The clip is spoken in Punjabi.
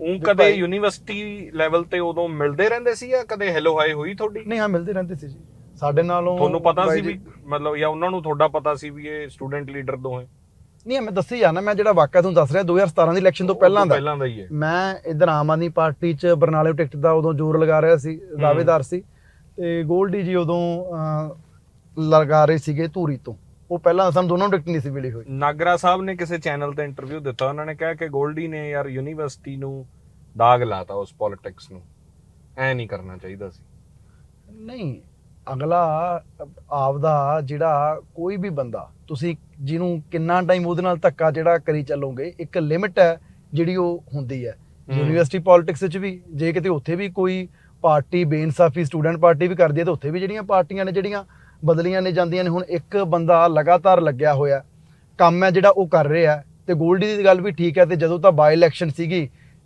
ਉਹ ਕਦੇ ਯੂਨੀਵਰਸਿਟੀ ਲੈਵਲ ਤੇ ਉਦੋਂ ਮਿਲਦੇ ਰਹਿੰਦੇ ਸੀ ਜਾਂ ਕਦੇ ਹੈਲੋ ਹਾਈ ਹੋਈ ਤੁਹਾਡੀ? ਨਹੀਂ ਹਾਂ ਮਿਲਦੇ ਰਹਿੰਦੇ ਸੀ ਜੀ। ਸਾਡੇ ਨਾਲੋਂ ਤੁਹਾਨੂੰ ਪਤਾ ਸੀ ਵੀ ਮਤਲਬ ਜਾਂ ਉਹਨਾਂ ਨੂੰ ਤੁਹਾਡਾ ਪਤਾ ਸੀ ਵੀ ਇਹ ਸਟੂਡੈਂਟ ਲੀਡਰ ਦੋਹੇ ਨਹੀਂ ਮੈਂ ਦੱਸੀ ਜਾਣਾ ਮੈਂ ਜਿਹੜਾ ਵਾਕਿਆ ਤੁਹਾਨੂੰ ਦੱਸ ਰਿਹਾ 2017 ਦੀ ਇਲੈਕਸ਼ਨ ਤੋਂ ਪਹਿਲਾਂ ਦਾ। ਪਹਿਲਾਂ ਦਾ ਹੀ ਹੈ। ਮੈਂ ਇਧਰ ਆਮ ਆਦਮੀ ਪਾਰਟੀ ਚ ਬਰਨਾਲੇ ਟਿਕਟ ਦਾ ਉਦੋਂ ਜ਼ੋਰ ਲਗਾ ਰਿਹਾ ਸੀ ਦਾਅਵੇਦਾਰ ਸੀ। ਤੇ ਗੋਲਡੀ ਜੀ ਉਦੋਂ ਲਗਾ ਰਹੇ ਸੀਗੇ ਧੂਰੀ ਤੋਂ। ਉਹ ਪਹਿਲਾਂ ਸਾਨੂੰ ਦੋਨੋਂ ਨੂੰ ਟਿਕਟ ਨਹੀਂ ਸੀ ਮਿਲੀ ਹੋਈ। ਨਾਗਰਾ ਸਾਹਿਬ ਨੇ ਕਿਸੇ ਚੈਨਲ ਤੇ ਇੰਟਰਵਿਊ ਦਿੱਤਾ ਉਹਨਾਂ ਨੇ ਕਿਹਾ ਕਿ ਗੋਲਡੀ ਨੇ ਯਾਰ ਯੂਨੀਵਰਸਿਟੀ ਨੂੰ ਦਾਗ ਲਾਤਾ ਉਸ ਪੋਲਿਟਿਕਸ ਨੂੰ। ਐ ਨਹੀਂ ਕਰਨਾ ਚਾਹੀਦਾ ਸੀ। ਨਹੀਂ ਅਗਲਾ ਆਪਦਾ ਜਿਹੜਾ ਕੋਈ ਵੀ ਬੰਦਾ ਤੁਸੀਂ ਜਿਹਨੂੰ ਕਿੰਨਾ ਟਾਈਮ ਉਹਦੇ ਨਾਲ ਧੱਕਾ ਜਿਹੜਾ ਕਰੀ ਚੱਲੋਗੇ ਇੱਕ ਲਿਮਿਟ ਹੈ ਜਿਹੜੀ ਉਹ ਹੁੰਦੀ ਹੈ। ਯੂਨੀਵਰਸਿਟੀ ਪੋਲਿਟਿਕਸ ਵਿੱਚ ਵੀ ਜੇ ਕਿਤੇ ਉੱਥੇ ਵੀ ਕੋਈ ਪਾਰਟੀ ਬੇਇਨਸਾਫੀ ਸਟੂਡੈਂਟ ਪਾਰਟੀ ਵੀ ਕਰਦੀ ਹੈ ਤਾਂ ਉੱਥੇ ਵੀ ਜਿਹੜੀਆਂ ਪਾਰਟੀਆਂ ਨੇ ਜਿਹੜੀਆਂ ਬਦਲੀਆਂ ਨੇ ਜਾਂਦੀਆਂ ਨੇ। ਹੁਣ ਇੱਕ ਬੰਦਾ ਲਗਾਤਾਰ ਲੱਗਿਆ ਹੋਇਆ। ਕੰਮ ਹੈ ਜਿਹੜਾ ਉਹ ਕਰ ਰਿਹਾ ਹੈ। ਤੇ ਗੋਲਡੀ ਦੀ ਗੱਲ ਵੀ ਠੀਕ ਹੈ ਤੇ ਜਦੋਂ ਤਾਂ ਬਾਈ ਇਲੈਕਸ਼ਨ ਸੀਗੀ